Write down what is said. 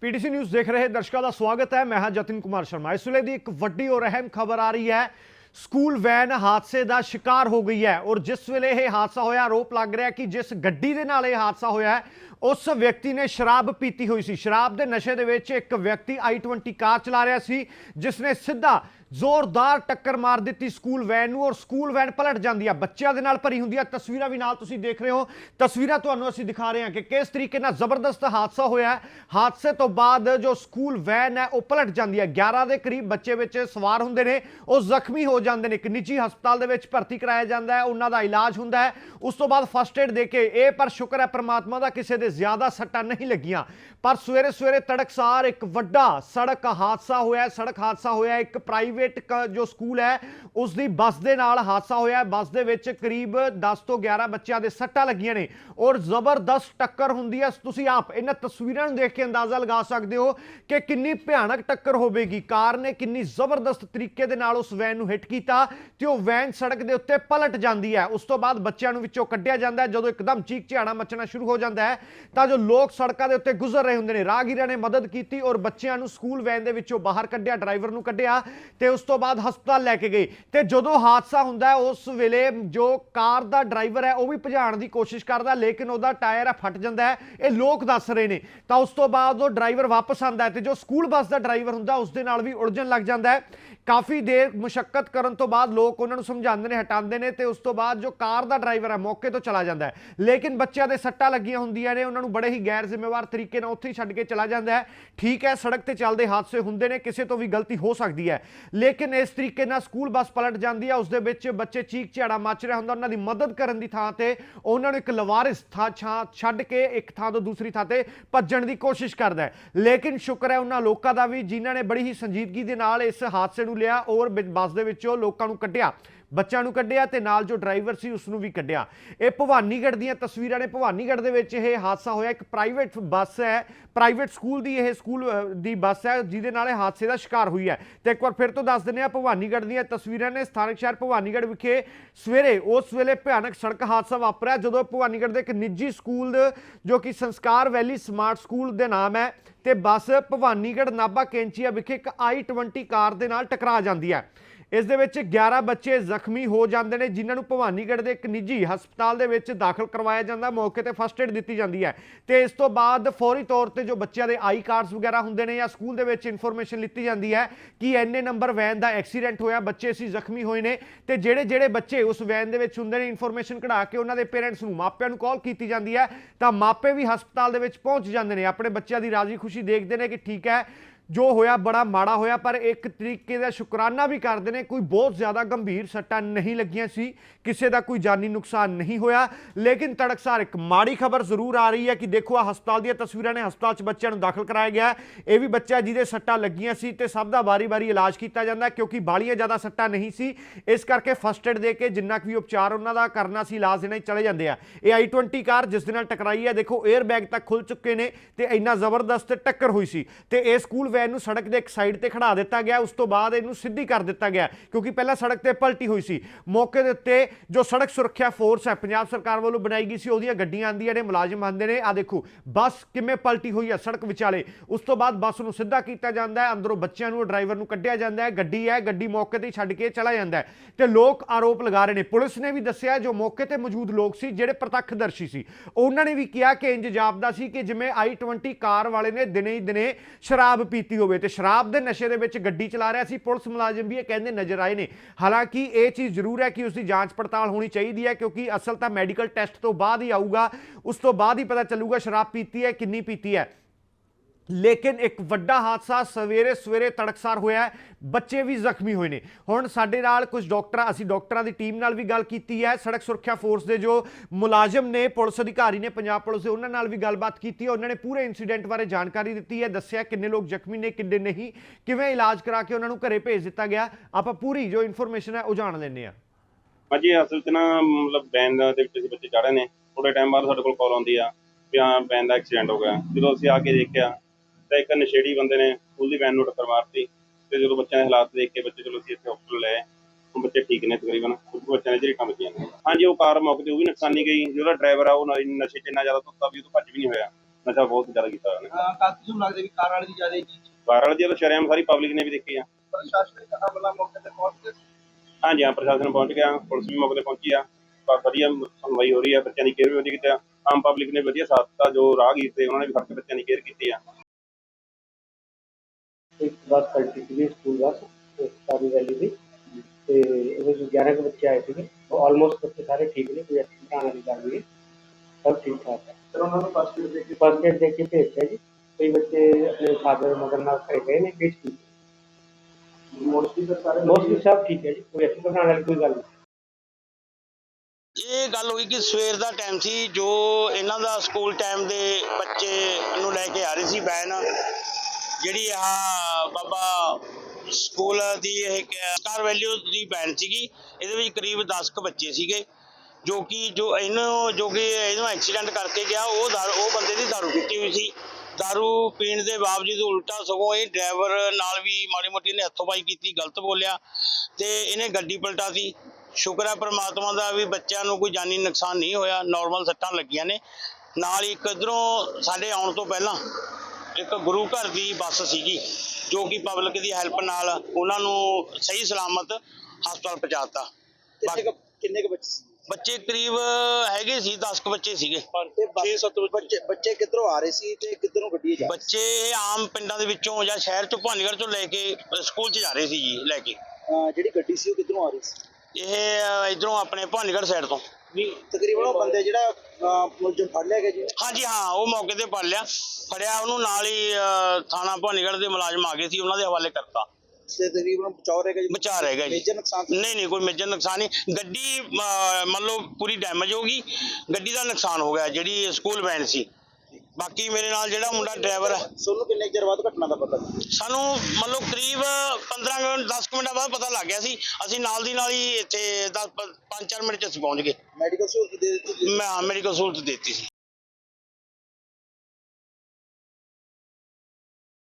PTC news ਦੇਖ ਰਹੇ ਦਰਸ਼ਕਾਂ ਦਾ ਸਵਾਗਤ ਹੈ। ਮੈਂ ਹਾਂ ਜਤਿਨ ਕੁਮਾਰ ਸ਼ਰਮਾ। ਇਸ ਵੇਲੇ ਦੀ ਇੱਕ ਵੱਡੀ ਔਰ ਅਹਿਮ ਖਬਰ ਆ ਰਹੀ ਹੈ। ਸਕੂਲ ਵੈਨ ਹਾਦਸੇ ਦਾ ਸ਼ਿਕਾਰ ਹੋ ਗਈ ਹੈ ਔਰ ਜਿਸ ਵੇਲੇ ਇਹ ਹਾਦਸਾ ਹੋਇਆ, ਆਰੋਪ ਲੱਗ ਰਿਹਾ ਕਿ ਜਿਸ ਗੱਡੀ ਦੇ ਨਾਲ ਇਹ ਹਾਦਸਾ ਹੋਇਆ ਉਸ ਵਿਅਕਤੀ ਨੇ ਸ਼ਰਾਬ ਪੀਤੀ ਹੋਈ ਸੀ। ਸ਼ਰਾਬ ਦੇ ਨਸ਼ੇ ਦੇ ਵਿੱਚ ਇੱਕ ਵਿਅਕਤੀ i20 ਕਾਰ ਚਲਾ ਰਿਹਾ ਸੀ, ਜਿਸ ਨੇ ਸਿੱਧਾ ਜ਼ੋਰਦਾਰ ਟੱਕਰ ਮਾਰ ਦਿੱਤੀ ਸਕੂਲ ਵੈਨ ਨੂੰ ਔਰ ਸਕੂਲ ਵੈਨ ਪਲਟ ਜਾਂਦੀ ਆ। ਬੱਚਿਆਂ ਦੇ ਨਾਲ ਭਰੀ ਹੁੰਦੀ ਆ। ਤਸਵੀਰਾਂ ਵੀ ਨਾਲ ਤੁਸੀਂ ਦੇਖ ਰਹੇ ਹੋ। ਤਸਵੀਰਾਂ ਤੁਹਾਨੂੰ ਅਸੀਂ ਦਿਖਾ ਰਹੇ ਹਾਂ ਕਿ ਕਿਸ ਤਰੀਕੇ ਨਾਲ ਜ਼ਬਰਦਸਤ ਹਾਦਸਾ ਹੋਇਆ ਹਾਦਸੇ ਤੋਂ ਬਾਅਦ ਜੋ ਸਕੂਲ ਵੈਨ ਹੈ, ਉਹ ਪਲਟ ਜਾਂਦੀ ਹੈ। 11 ਦੇ ਕਰੀਬ ਬੱਚੇ ਵਿੱਚ ਸਵਾਰ ਹੁੰਦੇ ਨੇ। ਉਹ ਜ਼ਖਮੀ ਹੋ ਜਾਂਦੇ ਨੇ। ਇੱਕ ਨਿੱਜੀ ਹਸਪਤਾਲ ਦੇ ਵਿੱਚ ਭਰਤੀ ਕਰਾਇਆ ਜਾਂਦਾ ਹੈ। ਉਹਨਾਂ ਦਾ ਇਲਾਜ ਹੁੰਦਾ ਹੈ। ਉਸ ਤੋਂ ਬਾਅਦ ਫਸਟ ਏਡ ਦੇ ਕੇ, ਇਹ ਪਰ ਸ਼ੁਕਰ ਹੈ, ਪ੍ਰਮਾਤਮਾ ਦਾ ਕਿਸੇ ਦੇ ਜ਼ਿਆਦਾ ਸੱਟਾਂ ਨਹੀਂ ਲੱਗੀਆਂ। ਪਰ ਸਵੇਰੇ ਸਵੇਰੇ ਤੜਕਸਾਰ ਇੱਕ ਵੱਡਾ ਸੜਕ ਹਾਦਸਾ ਹੋਇਆ ਸੜਕ ਹਾਦਸਾ ਹੋਇਆ ਇੱਕ ਪ੍ਰਾਈਵੇਟ ਜੋ ਸਕੂਲ ਹੈ ਉਸ ਦੀ ਬੱਸ ਦੇ ਨਾਲ ਹਾਦਸਾ ਹੋਇਆ ਹੈ। ਬੱਸ ਦੇ ਵਿੱਚ ਕਰੀਬ 10 ਤੋਂ 11 ਬੱਚਿਆਂ ਦੇ ਸੱਟਾਂ ਲੱਗੀਆਂ ਨੇ ਔਰ ਜ਼ਬਰਦਸਤ ਟੱਕਰ ਹੁੰਦੀ ਹੈ। ਤੁਸੀਂ ਆਪ ਇਹਨਾਂ ਤਸਵੀਰਾਂ ਨੂੰ ਦੇਖ ਕੇ ਅੰਦਾਜ਼ਾ ਲਗਾ ਸਕਦੇ ਹੋ ਕਿ ਕਿੰਨੀ ਭਿਆਨਕ ਟੱਕਰ ਹੋਵੇਗੀ। ਕਾਰ ਨੇ ਕਿੰਨੀ ਜ਼ਬਰਦਸਤ ਤਰੀਕੇ ਦੇ ਨਾਲ ਉਸ ਵੈਨ ਨੂੰ ਹਿੱਟ ਕੀਤਾ ਤੇ ਉਹ ਵੈਨ ਸੜਕ ਦੇ ਉੱਤੇ ਪਲਟ ਜਾਂਦੀ ਹੈ। ਉਸ ਤੋਂ ਬਾਅਦ ਬੱਚਿਆਂ ਨੂੰ ਵਿੱਚੋਂ ਕੱਢਿਆ ਜਾਂਦਾ ਹੈ। ਜਦੋਂ ਇੱਕਦਮ ਚੀਕ ਝਾੜਾ ਮੱਚਣਾ ਸ਼ੁਰੂ ਹੋ ਜਾਂਦਾ ਹੈ ਤਾਂ ਜੋ ਲੋਕ ਸੜਕਾਂ ਦੇ ਉੱਤੇ ਗੁਜ਼ਰ ਰਹੇ ਹੁੰਦੇ ਨੇ। ਰਾਹਗੀਰਾਂ ਨੇ ਮਦਦ ਕੀਤੀ ਔਰ ਬੱਚਿਆਂ ਨੂੰ ਸਕੂਲ ਵੈਨ ਦੇ ਵਿੱਚੋਂ ਬਾਹਰ ਕੱਢਿਆ, ਡਰਾਈਵਰ ਨੂੰ ਕੱਢਿਆ ਤੇ ਉਸ ਤੋਂ ਬਾਅਦ ਹਸਪਤਾਲ ਲੈ ਕੇ ਗਏ। ਤੇ ਜਦੋਂ ਹਾਦਸਾ ਹੁੰਦਾ ਉਸ ਵੇਲੇ ਜੋ ਕਾਰ ਦਾ ਡਰਾਈਵਰ ਹੈ, ਉਹ ਵੀ ਭਜਾਉਣ ਦੀ ਕੋਸ਼ਿਸ਼ ਕਰਦਾ, ਲੇਕਿਨ ਉਹਦਾ ਟਾਇਰ ਹੈ ਫਟ ਜਾਂਦਾ ਹੈ। ਇਹ ਲੋਕ ਦੱਸ ਰਹੇ ਨੇ। ਤਾਂ ਉਸ ਤੋਂ ਬਾਅਦ ਉਹ ਡਰਾਈਵਰ ਵਾਪਸ ਆਂਦਾ ਹੈ ਤੇ ਜੋ ਸਕੂਲ ਬੱਸ ਦਾ ਡਰਾਈਵਰ ਹੁੰਦਾ, ਉਸ ਦੇ ਨਾਲ ਵੀ ਉਲਝਣ ਲੱਗ ਜਾਂਦਾ ਹੈ। ਕਾਫੀ ਦੇਰ ਮੁਸ਼ਕਲ ਕਰਨ ਤੋਂ ਬਾਅਦ ਲੋਕ ਉਹਨਾਂ ਨੂੰ ਸਮਝਾਉਂਦੇ ਨੇ, ਹਟਾਉਂਦੇ ਨੇ ਤੇ ਉਸ ਤੋਂ ਬਾਅਦ ਜੋ ਕਾਰ ਦਾ ਡਰਾਈਵਰ ਹੈ, ਮੌਕੇ ਤੋਂ ਚਲਾ ਜਾਂਦਾ ਹੈ। ਲੇਕਿਨ ਬੱਚਿਆਂ ਦੇ ਸੱਟਾਂ ਲੱਗੀਆਂ ਹੁੰਦੀਆਂ ਨੇ, ਉਹਨਾਂ ਨੂੰ ਬੜੇ ਹੀ ਗੈਰ ਜ਼ਿੰਮੇਵਾਰ ਤਰੀਕੇ ਨਾਲ ਉੱਥੇ ਹੀ ਛੱਡ ਕੇ ਚਲਾ ਜਾਂਦਾ ਹੈ। ਠੀਕ ਹੈ, ਸੜਕ ਤੇ ਚੱਲਦੇ ਹਾਦਸੇ ਹੁੰਦੇ ਨੇ, ਕਿਸੇ ਤੋਂ ਵੀ ਗਲਤੀ ਹੋ ਸਕਦੀ ਹੈ। ਲੇਕਿਨ ਇਸ ਤਰੀਕੇ ਨਾਲ ਸਕੂਲ ਬੱਸ ਪਲਟ ਜਾਂਦੀ ਹੈ, ਉਸ ਦੇ ਵਿੱਚ ਬੱਚੇ ਚੀਕ ਝਾੜਾ ਮੱਚ ਰਿਹਾ ਹੁੰਦਾ, ਉਹਨਾਂ ਦੀ ਮਦਦ ਕਰਨ ਦੀ ਥਾਂ ਤੇ ਉਹਨਾਂ ਨੂੰ ਇੱਕ ਲਵਾਰਿਸ ਥਾਂ ਛਾਂ ਛੱਡ ਕੇ ਇੱਕ ਥਾਂ ਤੋਂ ਦੂਸਰੀ ਥਾਂ ਤੇ ਭੱਜਣ ਦੀ ਕੋਸ਼ਿਸ਼ ਕਰਦਾ ਹੈ। ਲੇਕਿਨ ਸ਼ੁਕਰ ਹੈ ਉਹਨਾਂ ਲੋਕਾਂ ਦਾ ਵੀ, ਜਿਨ੍ਹਾਂ ਨੇ ਬੜੀ ਹੀ ਸੰਜੀਦਗੀ ਦੇ ਨਾਲ ਇਸ ਹਾਦਸੇ ਨੂੰ ਲਿਆ ਔਰ ਬੱਸ ਦੇ ਵਿੱਚੋਂ ਲੋਕਾਂ ਨੂੰ ਕੱਢਿਆ। ਬੱਚਿਆਂ ਨੂੰ ਕੱਢਿਆ ਤੇ ਨਾਲ ਜੋ ਡਰਾਈਵਰ ਸੀ ਉਸ ਨੂੰ ਵੀ ਕੱਢਿਆ। ਇਹ ਭਵਾਨੀਗੜ੍ਹ ਦੀਆਂ ਤਸਵੀਰਾਂ ਨੇ। ਭਵਾਨੀਗੜ੍ਹ ਦੇ ਵਿੱਚ ਇਹ ਹਾਦਸਾ ਹੋਇਆ। ਇੱਕ ਪ੍ਰਾਈਵੇਟ ਬੱਸ ਹੈ। ਪ੍ਰਾਈਵੇਟ ਸਕੂਲ ਦੀ ਇਹ ਸਕੂਲ ਦੀ ਬੱਸ ਹੈ, ਜਿਹਦੇ ਨਾਲ ਇਹ ਹਾਦਸੇ ਦਾ ਸ਼ਿਕਾਰ ਹੋਈ ਹੈ। ਤੇ ਇੱਕ ਵਾਰ ਫਿਰ ਤੋਂ ਦੱਸ ਦਿੰਦੇ ਆ ਭਵਾਨੀਗੜ੍ਹ ਦੀਆਂ ਤਸਵੀਰਾਂ ਨੇ। ਸਥਾਨਕ ਸ਼ਹਿਰ ਭਵਾਨੀਗੜ੍ਹ ਵਿਖੇ ਸਵੇਰੇ, ਉਸ ਵੇਲੇ ਭਿਆਨਕ ਸੜਕ ਹਾਦਸਾ ਵਾਪਰਿਆ, ਜਦੋਂ ਭਵਾਨੀਗੜ੍ਹ ਦੇ ਇੱਕ ਨਿੱਜੀ ਸਕੂਲ ਜੋ ਕਿ ਸੰਸਕਾਰ ਵੈਲੀ ਸਮਾਰਟ ਸਕੂਲ ਦੇ ਨਾਮ ਹੈ, ਤੇ ਬੱਸ ਭਵਾਨੀਗੜ੍ਹ ਨਾਭਾ ਕੈਂਚੀਆ ਵਿਖੇ ਇੱਕ i20 ਕਾਰ ਦੇ ਨਾਲ ਟਕਰਾ ਜਾਂਦੀ ਹੈ। ਇਸ ਦੇ ਵਿੱਚ 11 ਬੱਚੇ ਜ਼ਖਮੀ ਹੋ ਜਾਂਦੇ ਨੇ, ਜਿਨ੍ਹਾਂ ਨੂੰ ਭਵਾਨੀਗੜ੍ਹ ਦੇ ਇੱਕ ਨਿੱਜੀ ਹਸਪਤਾਲ ਦੇ ਵਿੱਚ ਦਾਖਲ ਕਰਵਾਇਆ ਜਾਂਦਾ। ਮੌਕੇ ਤੇ ਫਸਟ ਏਡ ਦਿੱਤੀ ਜਾਂਦੀ ਹੈ। ਤੇ ਇਸ ਤੋਂ ਬਾਅਦ ਫੌਰੀ ਤੌਰ ਤੇ ਜੋ ਬੱਚਿਆਂ ਦੇ ਆਈ ਕਾਰਡਸ ਵਗੈਰਾ ਹੁੰਦੇ ਨੇ ਜਾਂ ਸਕੂਲ ਦੇ ਵਿੱਚ ਇਨਫੋਰਮੇਸ਼ਨ ਲਿੱਤੀ ਜਾਂਦੀ ਹੈ ਕਿ ਐਨੇ ਨੰਬਰ ਵੈਨ ਦਾ ਐਕਸੀਡੈਂਟ ਹੋਇਆ, ਬੱਚੇ ਸੀ ਜ਼ਖਮੀ ਹੋਏ ਨੇ ਤੇ ਜਿਹੜੇ ਜਿਹੜੇ ਬੱਚੇ ਉਸ ਵੈਨ ਦੇ ਵਿੱਚ ਹੁੰਦੇ ਨੇ ਇਨਫੋਰਮੇਸ਼ਨ ਕਢਾ ਕੇ ਉਹਨਾਂ ਦੇ ਪੇਰੈਂਟਸ ਨੂੰ, ਮਾਪਿਆਂ ਨੂੰ ਕਾਲ ਕੀਤੀ ਜਾਂਦੀ ਹੈ, ਤਾਂ ਮਾਪੇ ਵੀ ਹਸਪਤਾਲ ਦੇ ਵਿੱਚ ਪਹੁੰਚ ਜਾਂਦੇ ਨੇ। ਆਪਣੇ ਬੱਚਿਆਂ ਦੀ ਰਾਜ਼ੀ ਖੁਸ਼ੀ ਦੇਖਦੇ ਨੇ ਕਿ ਠੀਕ ਹੈ ਜੋ ਹੋਇਆ ਬੜਾ ਮਾੜਾ ਹੋਇਆ, ਪਰ ਇੱਕ ਤਰੀਕੇ ਦਾ ਸ਼ੁਕਰਾਨਾ ਵੀ ਕਰਦੇ ਨੇ। ਕੋਈ ਬਹੁਤ ਜ਼ਿਆਦਾ ਗੰਭੀਰ ਸੱਟਾਂ ਨਹੀਂ ਲੱਗੀਆਂ ਸੀ, ਕਿਸੇ ਦਾ ਕੋਈ ਜਾਨੀ ਨੁਕਸਾਨ ਨਹੀਂ ਹੋਇਆ। ਲੇਕਿਨ ਤੜਕਸਾਰ ਇੱਕ ਮਾੜੀ ਖਬਰ ਜ਼ਰੂਰ ਆ ਰਹੀ ਹੈ ਕਿ ਦੇਖੋ ਆ ਹਸਪਤਾਲ ਦੀਆਂ ਤਸਵੀਰਾਂ ਨੇ, ਹਸਪਤਾਲ 'ਚ ਬੱਚਿਆਂ ਨੂੰ ਦਾਖਲ ਕਰਾਇਆ ਗਿਆ। ਇਹ ਵੀ ਬੱਚਾ ਜਿਹਦੇ ਸੱਟਾਂ ਲੱਗੀਆਂ ਸੀ ਤੇ ਸਭ ਦਾ ਵਾਰੀ-ਵਾਰੀ ਇਲਾਜ ਕੀਤਾ ਜਾਂਦਾ, ਕਿਉਂਕਿ ਬਾਲੀਆਂ ਜ਼ਿਆਦਾ ਸੱਟਾਂ ਨਹੀਂ ਸੀ। ਇਸ ਕਰਕੇ ਫਸਟ ਏਡ ਦੇ ਕੇ ਜਿੰਨਾ ਕੁ ਵੀ ਉਪਚਾਰ ਉਹਨਾਂ ਦਾ ਕਰਨਾ ਸੀ, ਇਲਾਜ ਦੇਣਾ ਚਲੇ ਜਾਂਦੇ ਆ। ਇਹ i20 ਕਾਰ ਜਿਸ ਦੇ ਨਾਲ ਟਕਰਾਈ ਹੈ, ਦੇਖੋ 에ਅਰ ਬੈਗ ਤੱਕ ਖੁੱਲ ਚੁੱਕੇ ਨੇ ਤੇ ਇੰਨਾ ਜ਼ਬਰਦਸਤ ਟੱਕਰ ਹੋਈ ਸੀ। ਤੇ ਇਹ ਸਕੂਲ ਵੈਨ ਨੂੰ ਸੜਕ ਦੇ ਇੱਕ ਸਾਈਡ ਤੇ ਖੜਾ ਦਿੱਤਾ ਗਿਆ, ਉਸ ਤੋਂ ਬਾਅਦ ਇਹਨੂੰ ਸਿੱਧੀ ਕਰ ਦਿੱਤਾ ਗਿਆ, ਕਿਉਂਕਿ ਪਹਿਲਾਂ ਸੜਕ ਤੇ ਪਲਟੀ ਹੋਈ ਸੀ। ਮੌਕੇ ਦੇ ਉੱਤੇ ਜੋ ਸੜਕ ਸੁਰੱਖਿਆ ਫੋਰਸ ਹੈ, ਪੰਜਾਬ ਸਰਕਾਰ ਵੱਲੋਂ ਬਣਾਈ ਗਈ ਸੀ, ਉਹਦੀਆਂ ਗੱਡੀਆਂ ਆਂਦੀਆਂ ਨੇ, ਮੁਲਾਜ਼ਮ ਆਂਦੇ ਨੇ। ਆ ਦੇਖੋ, ਬੱਸ ਕਿਵੇਂ ਪਲਟੀ ਹੋਈ ਹੈ ਸੜਕ ਵਿਚਾਲੇ। ਉਸ ਤੋਂ ਬਾਅਦ ਬੱਸ ਨੂੰ ਸਿੱਧਾ ਕੀਤਾ ਜਾਂਦਾ ਹੈ, ਅੰਦਰੋਂ ਬੱਚਿਆਂ ਨੂੰ, ਡਰਾਈਵਰ ਨੂੰ ਕੱਢਿਆ ਜਾਂਦਾ ਹੈ। ਗੱਡੀ ਹੈ, ਗੱਡੀ ਮੌਕੇ ਤੇ ਛੱਡ ਕੇ ਚਲਾ ਜਾਂਦਾ ਹੈ। ਤੇ ਲੋਕ ਆਰੋਪ ਲਗਾ ਰਹੇ ਨੇ। ਪੁਲਿਸ ਨੇ ਵੀ ਦੱਸਿਆ ਜੋ ਮੌਕੇ ਤੇ ਮੌਜੂਦ ਲੋਕ ਸੀ, ਜਿਹੜੇ ਪ੍ਰਤੱਖਦਰਸ਼ੀ ਸੀ। ਉਹਨਾਂ ਨੇ ਵੀ ਕਿਹਾ ਕਿ ਇੰਜ ਜਾਪਦਾ ਸੀ ਕਿ ਜਿਵੇਂ i20 ਕਾਰ ਵਾਲੇ ਨੇ ਦਿਨੇ ਹੀ ਦਿਨੇ ਸ਼ਰਾਬ ਪੀਤੀ ਕੀਤੀ ਹੋਵੇ ਤੇ ਸ਼ਰਾਬ ਦੇ ਨਸ਼ੇ ਦੇ ਵਿੱਚ ਗੱਡੀ ਚਲਾ ਰਿਹਾ ਸੀ, ਪੁਲਿਸ ਮੁਲਾਜ਼ਮ ਵੀ ਇਹ ਕਹਿੰਦੇ ਨਜ਼ਰ ਆਏ ਨੇ। ਹਾਲਾਂਕਿ ਇਹ ਚੀਜ਼ ਜ਼ਰੂਰ ਹੈ ਕਿ ਉਸ ਦੀ ਜਾਂਚ ਪੜਤਾਲ ਹੋਣੀ ਚਾਹੀਦੀ ਹੈ, ਕਿਉਂਕਿ ਅਸਲ ਤਾਂ ਮੈਡੀਕਲ ਟੈਸਟ ਤੋਂ ਬਾਅਦ ਹੀ ਆਊਗਾ, ਉਸ ਤੋਂ ਬਾਅਦ ਹੀ ਪਤਾ ਚੱਲੂਗਾ ਸ਼ਰਾਬ ਪੀਤੀ ਹੈ, ਕਿੰਨੀ ਪੀਤੀ ਹੈ। ਲੇਕਿਨ ਇੱਕ ਵੱਡਾ ਹਾਦਸਾ ਸਵੇਰੇ ਸਵੇਰੇ ਤੜਕਸਾਰ ਹੋਇਆ ਹੈ। ਬੱਚੇ ਵੀ ਜ਼ਖਮੀ ਹੋਏ ਨੇ। ਹੁਣ ਸਾਡੇ ਨਾਲ ਕੁਝ ਡਾਕਟਰਾਂ, ਅਸੀਂ ਡਾਕਟਰਾਂ ਦੀ ਟੀਮ ਨਾਲ ਵੀ ਗੱਲ ਕੀਤੀ ਹੈ। ਸੜਕ ਸੁਰੱਖਿਆ ਫੋਰਸ ਦੇ ਜੋ ਮੁਲਾਜ਼ਮ ਨੇ, ਪੁਲਿਸ ਅਧਿਕਾਰੀ ਨੇ, ਪੰਜਾਬ ਪੁਲਿਸ ਦੇ, ਉਹਨਾਂ ਨਾਲ ਵੀ ਗੱਲਬਾਤ ਕੀਤੀ ਹੈ। ਉਹਨਾਂ ਨੇ ਪੂਰੇ ਇਨਸੀਡੈਂਟ ਬਾਰੇ ਜਾਣਕਾਰੀ ਦਿੱਤੀ ਹੈ। ਦੱਸਿਆ ਕਿੰਨੇ ਲੋਕ ਜ਼ਖਮੀ ਨੇ, ਕਿੰਨੇ ਨਹੀਂ, ਕਿਵੇਂ ਇਲਾਜ ਕਰਾ ਕੇ ਉਹਨਾਂ ਨੂੰ ਘਰੇ ਭੇਜ ਦਿੱਤਾ ਗਿਆ। ਆਪਾਂ ਪੂਰੀ ਜੋ ਇਨਫੋਰਮੇਸ਼ਨ ਹੈ, ਉਹ ਜਾਣ ਲੈਂਦੇ ਹਾਂ। ਭਾਜੀ, ਅਸਲ 'ਚ ਨਾ, ਮਤਲਬ ਵੈਨ ਦੇ ਵਿੱਚ ਅਸੀਂ ਬੱਚੇ ਚੜ੍ਹੇ ਨੇ। ਥੋੜੇ ਟਾਈਮ ਬਾਅਦ ਸਾਡੇ ਕੋਲ ਕਾਲ ਆਉਂਦੀ ਆ ਵੀ ਹਾਂ ਵੈਨ ਦਾ ਐਕਸੀਡੈਂਟ ਹੋ ਗਿਆ। ਜਦੋਂ ਅਸੀਂ ਆ ਕੇ ਦੇਖਿਆ ਤਾਂ ਇੱਕ ਨਸ਼ੇੜੀ ਬੰਦੇ ਨੇ ਸਕੂਲ ਦੀ ਵੈਨ ਨੂੰ ਟੱਕਰ ਮਾਰਤੀ ਤੇ ਜਦੋਂ ਬੱਚਿਆਂ ਦੇ ਹਾਲਾਤ ਦੇਖ ਕੇ ਬੱਚੇ ਚਲੋ ਅਸੀਂ ਇੱਥੇ ਹਸਪਤਾਲ ਲਏ ਹੁਣ ਬੱਚੇ ਠੀਕ ਨੇ ਤਕਰੀਬਨ ਕੁਝ ਬੱਚਿਆਂ ਦੇ ਝਰੀਟਾਂ ਵੱਜੀਆਂ ਨੇ। ਹਾਂਜੀ ਉਹ ਕਾਰ ਮੌਕੇ ਤੇ ਉਹ ਵੀ ਨੁਕਸਾਨੀ ਗਈ। ਜਿਹੜਾ ਡਰਾਈਵਰ ਆ ਉਹ ਨਸ਼ੇ 'ਚ ਇੰਨਾ ਜ਼ਿਆਦਾ ਧੁੱਤਾ ਵੀ ਉਹ ਤੋਂ ਭੱਜ ਵੀ ਨਹੀਂ ਹੋਇਆ। ਨਸ਼ਾ ਬਹੁਤ ਜ਼ਿਆਦਾ ਕੀਤਾ ਉਹਨੇ। ਕਾਕੀ ਨੂੰ ਲੱਗਦਾ ਵੀ ਕਾਰ ਵਾਲੇ ਦੀ ਜ਼ਿਆਦਾ ਜੀ ਕਾਰ ਵਾਲੇ ਦੀ ਤਾਂ ਸ਼ਰੇਆਮ ਸਾਰੀ ਪਬਲਿਕ ਨੇ ਵੀ ਦੇਖੀ ਆ। ਪ੍ਰਸ਼ਾਸਨਿਕ ਅਮਲਾ ਮੌਕੇ ਤੇ ਪਹੁੰਚ ਕੇ ਹਾਂਜੀ ਹਾਂ ਪ੍ਰਸ਼ਾਸਨ ਪਹੁੰਚ ਗਿਆ। ਪੁਲਿਸ ਵੀ ਮੌਕੇ ਤੇ ਪਹੁੰਚੀ ਆ। ਪਰ ਵਧੀਆ ਸੁਣਵਾਈ ਹੋ ਰਹੀ ਆ। ਬੱਚਿਆਂ ਦੀ ਕੇਅਰ ਵੀ ਵਧੀਆ। ਕੀਤੀ ਆ ਆਮ ਪਬਲਿਕ ਨੇ ਵਧੀਆ ਸਾਥ ਦਿੱਤਾ। ਜੋ ਰਾਹਗੀਰ ਤੇ ਉਹਨਾਂ ਨੇ ਵੀ ਫੜ ਕੇ ਬੱਚਿਆਂ ਦੀ ਕੇਅਰ ਕੀਤੀ ਆ। ਇੱਕ ਬੱਸ ਸੀਗੀ ਸਕੂਲ ਬੱਸ ਸਾਰੀ ਵੈਲੀ ਦੀ। ਤੇ ਉਹਦੇ ਵਿੱਚ 11 ਕੁ ਬੱਚੇ ਆਏ ਸੀਗੇ। ਉਹ ਆਲਮੋਸਟ ਬੱਚੇ ਸਾਰੇ ਠੀਕ ਨੇ ਕੋਈ ਐਕਸੀਡੈਂਟ ਵਾਲੀ ਗੱਲ ਨਹੀਂ ਹੈ। ਸਭ ਠੀਕ ਠਾਕ ਹੈ। ਫਿਰ ਉਹਨਾਂ ਨੂੰ ਫਸਟ ਏਡ ਦੇ ਕੇ ਫਸਟ ਏਡ ਦੇ ਕੇ ਭੇਜਿਆ ਜੀ। ਕਈ ਬੱਚੇ ਆਪਣੇ ਫਾਦਰ ਮਦਰ ਨਾਲ ਘਰੇ ਗਏ ਨੇ ਕਿਸ ਕੀ ਮੋਸਟਲੀ ਫਿਰ ਸਾਰੇ ਮੋਸਟਲੀ ਸਭ ਠੀਕ ਹੈ ਜੀ। ਕੋਈ ਐਕਸੀਡੈਂਟ ਵਾਲੀ ਕੋਈ ਗੱਲ ਨਹੀਂ। ਇਹ ਗੱਲ ਹੋਈ ਕਿ ਸਵੇਰ ਦਾ ਟਾਈਮ ਸੀ ਜੋ ਇਹਨਾਂ ਦਾ ਸਕੂਲ ਟਾਈਮ ਦੇ ਬੱਚੇ ਨੂੰ ਲੈ ਕੇ ਆ ਰਹੀ ਸੀ ਵੈਨ ਜਿਹੜੀ ਆ ਬਾਬਾ ਸਕੂਲ ਦੀ ਇਹ ਸਟਾਰ ਵੈਲਿਊ ਦੀ ਵੈਨ ਸੀਗੀ, ਇਹਦੇ ਵਿੱਚ ਕਰੀਬ 10 ਕੁ ਬੱਚੇ ਸੀਗੇ, ਜੋ ਕਿ ਜੋ ਇਹਨੂੰ, ਜੋ ਕਿ ਇਹਨੂੰ ਐਕਸੀਡੈਂਟ ਕਰਕੇ ਗਿਆ, ਉਹ ਦਾਰੂ, ਉਹ ਬੰਦੇ ਦੀ ਦਾਰੂ ਪੀਤੀ ਹੋਈ ਸੀ। ਦਾਰੂ ਪੀਣ ਦੇ ਬਾਵਜੂਦ ਉਲਟਾ ਸਗੋਂ ਇਹ ਡਰਾਈਵਰ ਨਾਲ ਵੀ ਮਾੜੀ ਮੋਟੀ ਨੇ ਹੱਥੋਂ-ਪਾਈ ਕੀਤੀ, ਗਲਤ ਬੋਲਿਆ ਤੇ ਇਹਨੇ ਗੱਡੀ ਪਲਟਾਤੀ। ਸ਼ੁਕਰ ਹੈ ਪ੍ਰਮਾਤਮਾ ਦਾ ਵੀ ਬੱਚਿਆਂ ਨੂੰ ਕੋਈ ਜਾਨੀ ਨੁਕਸਾਨ ਨਹੀਂ ਹੋਇਆ ਨਾਰਮਲ ਸੱਟਾਂ ਲੱਗੀਆਂ ਨੇ। ਨਾਲ ਹੀ ਇੱਕ ਇੱਧਰੋਂ ਸਾਡੇ ਆਉਣ ਤੋਂ ਪਹਿਲਾਂ ਇੱਕ ਗੁਰੂ ਘਰ ਦੀ ਬੱਸ ਸੀਗੀ ਜੋ ਕਿ ਪਬਲਿਕ ਦੀ ਹੈਲਪ ਨਾਲ ਉਹਨਾਂ ਨੂੰ ਸਹੀ ਸਲਾਮਤ ਹਸਪਤਾਲ ਪਹੁੰਚਾਤਾ। ਕਿੰਨੇ ਕੁ ਕਿੰਨੇ ਕੁ ਬੱਚੇ ਸੀ ਬੱਚੇ ਕਰੀਬ ਹੈਗੇ ਸੀ 10 ਕੁ ਬੱਚੇ ਸੀਗੇ। ਤੇ 6-7 ਬੱਚੇ। ਬੱਚੇ ਕਿੱਧਰੋਂ ਆ ਰਹੇ ਸੀ ਤੇ ਕਿੱਧਰੋਂ ਗੱਡੀ ਜਾ ਬੱਚੇ ਇਹ ਆਮ ਪਿੰਡਾਂ ਦੇ ਵਿੱਚੋਂ ਜਾਂ ਸ਼ਹਿਰ ਚੋਂ ਭਾਨੀਗੜ੍ਹ ਚੋਂ ਲੈ ਕੇ ਸਕੂਲ 'ਚ ਜਾ ਰਹੇ ਸੀ ਜੀ ਲੈ ਕੇ। ਜਿਹੜੀ ਗੱਡੀ ਸੀ ਉਹ ਕਿੱਧਰੋਂ ਆ ਰਹੀ ਸੀ? ਇਹ ਇੱਧਰੋਂ ਆਪਣੇ ਭਾਨੀਗੜ੍ਹ ਸਾਈਡ ਤੋਂ। ਤਕਰੀਬਨ ਉਹ ਬੰਦੇ ਜਿਹੜਾ ਅਹ, ਮੁਲਜ਼ਮ ਫੜ ਲਿਆ ਗਿਆ ਜੀ। ਹਾਂਜੀ ਹਾਂ ਉਹ ਮੌਕੇ ਤੇ ਫੜ ਲਿਆ। ਫੜਿਆ ਉਹਨੂੰ ਨਾਲ ਹੀ ਥਾਣਾ ਭਾਨੀਗੜ੍ਹ ਦੇ ਮੁਲਾਜ਼ਮ ਆ ਗਏ ਸੀ ਉਹਨਾਂ ਦੇ ਹਵਾਲੇ ਕਰਤਾ। ਤੇ ਤਕਰੀਬਨ ਬਚਾਅ ਰਹਿ ਗਿਆ ਜੀ? ਬਚਾ ਰਹਿ ਗਿਆ ਜੀ। ਮੇਜਰ ਨੁਕਸਾਨ ਨਹੀਂ ਨਹੀਂ ਕੋਈ ਮੇਜਰ ਨੁਕਸਾਨ ਨਹੀਂ। ਗੱਡੀ ਅ, ਮੰਨ ਲਓ ਪੂਰੀ ਡੈਮੇਜ ਹੋ ਗਈ। ਗੱਡੀ ਦਾ ਨੁਕਸਾਨ ਹੋ ਗਿਆ ਜਿਹੜੀ ਸਕੂਲ ਵੈਨ ਸੀ। ਬਾਕੀ ਮੇਰੇ ਨਾਲ ਜਿਹੜਾ ਮੁੰਡਾ ਡਰਾਈਵਰ ਹੈ ਸੋਨੂੰ ਕਿੰਨੇ ਕੁ ਚਿਰ ਬਾਅਦ ਘਟਨਾ ਦਾ ਪਤਾ ਸਾਨੂੰ ਮੰਨ ਲਓ ਕਰੀਬ 15 ਮਿੰਟ 10 ਕੁ ਮਿੰਟਾਂ ਬਾਅਦ ਪਤਾ ਲੱਗ ਗਿਆ ਸੀ ਅਸੀਂ ਨਾਲ ਦੀ ਨਾਲ ਹੀ ਇੱਥੇ 10 5-4 ਮਿੰਟ ਚ ਅਸੀਂ ਪਹੁੰਚ ਗਏ। ਮੈਡੀਕਲ ਸਹੂਲਤ ਦੇ ਦਿੱਤੀ ਮੈਂ ਮੈਡੀਕਲ ਸਹੂਲਤ ਦੇ ਦਿੱਤੀ ਸੀ।